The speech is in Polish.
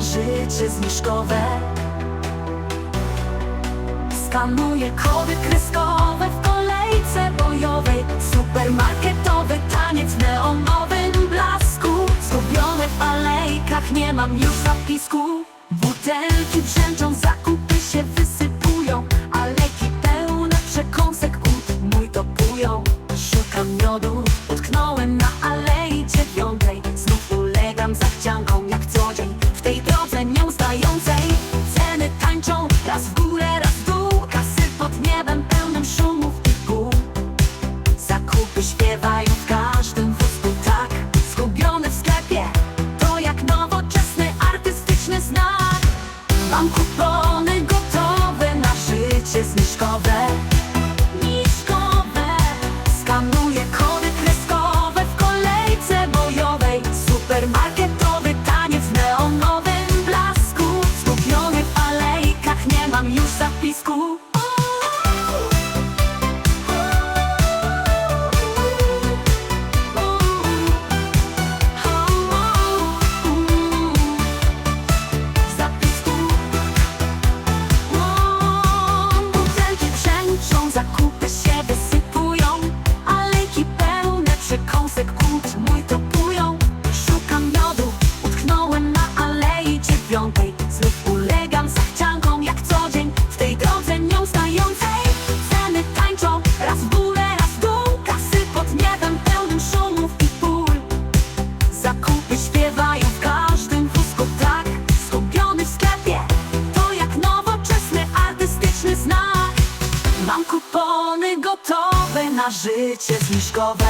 życie zniżkowe. Skanuję kody kreskowe w kolejce bojowej. Supermarketowy taniec w neonowym blasku. Zgubione w alejkach, nie mam już zapisku. Butelki brzęczą, zakupy się wysypują Alejki pełne przekąsek, ut mój topują. Szukam miodu, utknąłem na alei dziewiątej Znów ulegam zachciankom jak co dzień. W tej drodze nieustającej Ceny tańczą, raz w górę, raz w dół Kasy pod niebem pełnym szumów Mam kupony gotowe na życie zniżkowe